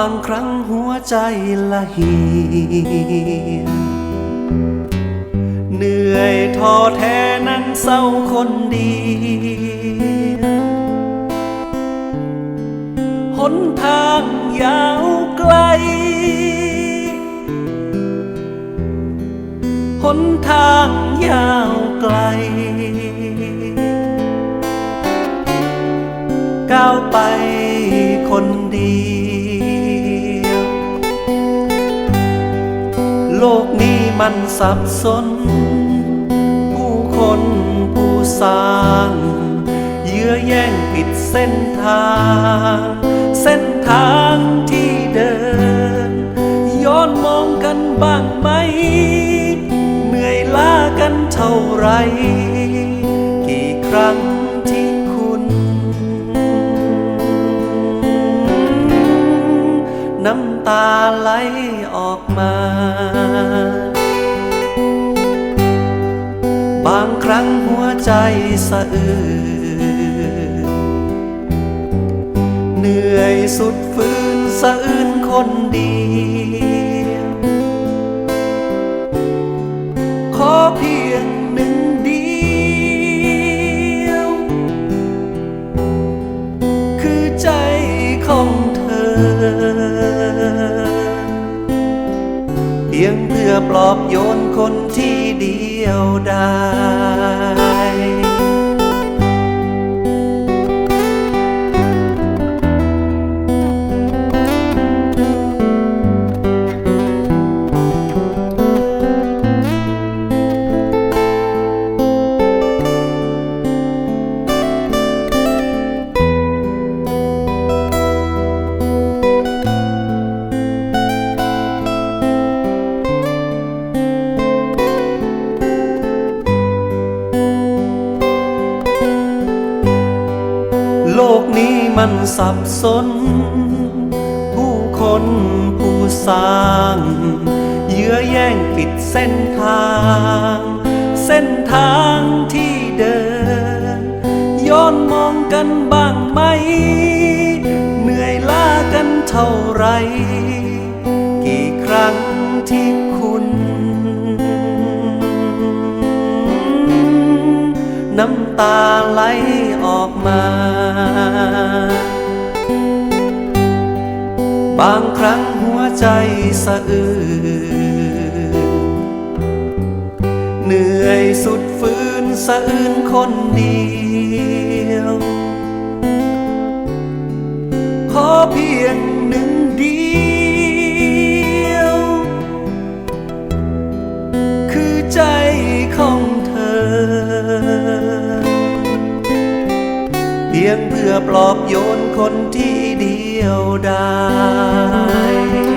างครั้งหัวใจละเหียเหนื่อยท้อแท้นั้นเศร้าคนเดียวหนทางยาวไกล หนทางยาวไกล ก้าวไปคนดี โลกนี้มันสับสน ผู้คนผู้สร้าง เยื้อแย่งปิดเส้นทาง เส้นทางที่เดิน ย้อนมองกันบ้างไหม เหนื่อยล้ากันเท่าไหรกี่ครั้ง น้ำตาไหลออกมา บางครั้งหัวใจสะอื้นเหนื่อยสุดฟื้นสะอื้นคนดี ขอเพียง อปลอบโยนคนที่เดียวได้ โลกนี้มันสับสน ผู้คนผู้สร้าง เยื้อแย่งปิดเส้นทาง เส้นทางที่เดิน ย้อนมองกันบ้างไหม เหนื่อยล้ากันเท่าไหรกี่ครั้งที่คุ น้ำตาไหลออกมา บางครั้งหัวใจสะอื้นเหนื่อยสุดฟื้นสะอื้นคนเดียว ขอพี่ เพียงเพื่อปลอบโยนคนที่เดียวได้